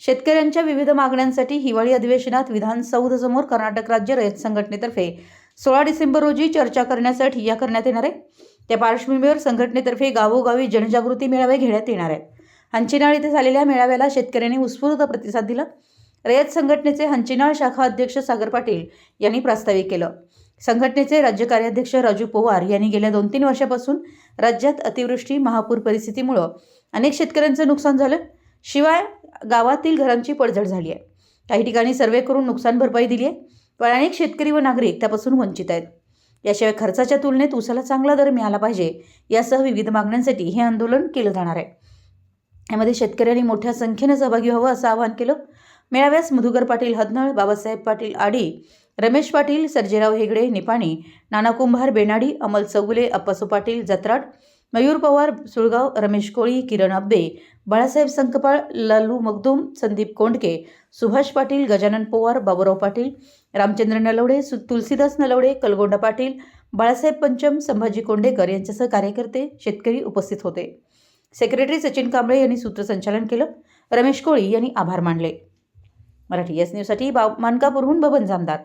शेतकऱ्यांच्या विविध मागण्यांसाठी हिवाळी अधिवेशनात विधानसौधसमोर कर्नाटक राज्य रयत संघटनेतर्फे सोळा डिसेंबर रोजी चर्चा करण्यासाठी या करण्यात येणार आहे. त्या पार्श्वभूमीवर संघटनेतर्फे गावोगावी जनजागृती मेळावे घेण्यात येणार आहेत. हंचिनाळ इथे झालेल्या मेळाव्याला शेतकऱ्यांनी उत्स्फूर्त प्रतिसाद दिला. रयत संघटनेचे हंचिनाळ शाखा अध्यक्ष सागर पाटील यांनी प्रास्ताविक केलं. संघटनेचे राज्य कार्याध्यक्ष राजू पवार यांनी गेल्या दोन तीन वर्षापासून राज्यात अतिवृष्टी महापूर परिस्थितीमुळं अनेक शेतकऱ्यांचं नुकसान झालं. शिवाय गावातील घरांची पडझड झाली आहे. काही ठिकाणी सर्वे करून नुकसान भरपाई दिली आहे. पण अनेक शेतकरी व नागरिक त्यापासून वंचित आहेत. याशिवाय खर्चाच्या तुलनेत उसाला चांगला दर मिळाला पाहिजे यासह विविध मागण्यांसाठी हे आंदोलन केलं जाणार आहे. यामध्ये शेतकऱ्यांनी मोठ्या संख्येनं सहभागी व्हावं असं आवाहन केलं. मेळाव्यास मधुकर पाटील हदनळ बाबासाहेब पाटील आडी रमेश पाटील सर्जेराव हेगडे निपाणी नाना कुंभार बेनाडी अमल चौगुले अप्पासू पाटील जत्राड मयूर पवार सुळगाव रमेश कोळी किरण अब्बे बाळासाहेब संकपाळ लालू मगदूम संदीप कोंडके सुभाष पाटील गजानन पवार बाबुराव पाटील रामचंद्र नलवडे सु तुलसीदास नलवडे कलगोंडा पाटील बाळासाहेब पंचम संभाजी कोंडेकर यांच्यासह कार्यकर्ते शेतकरी उपस्थित होते. सेक्रेटरी सचिन कांबळे यांनी सूत्रसंचालन केलं. रमेश कोळी यांनी आभार मानले. मराठी एस न्यूजसाठी बा मानकापूरहून बबन जामदार.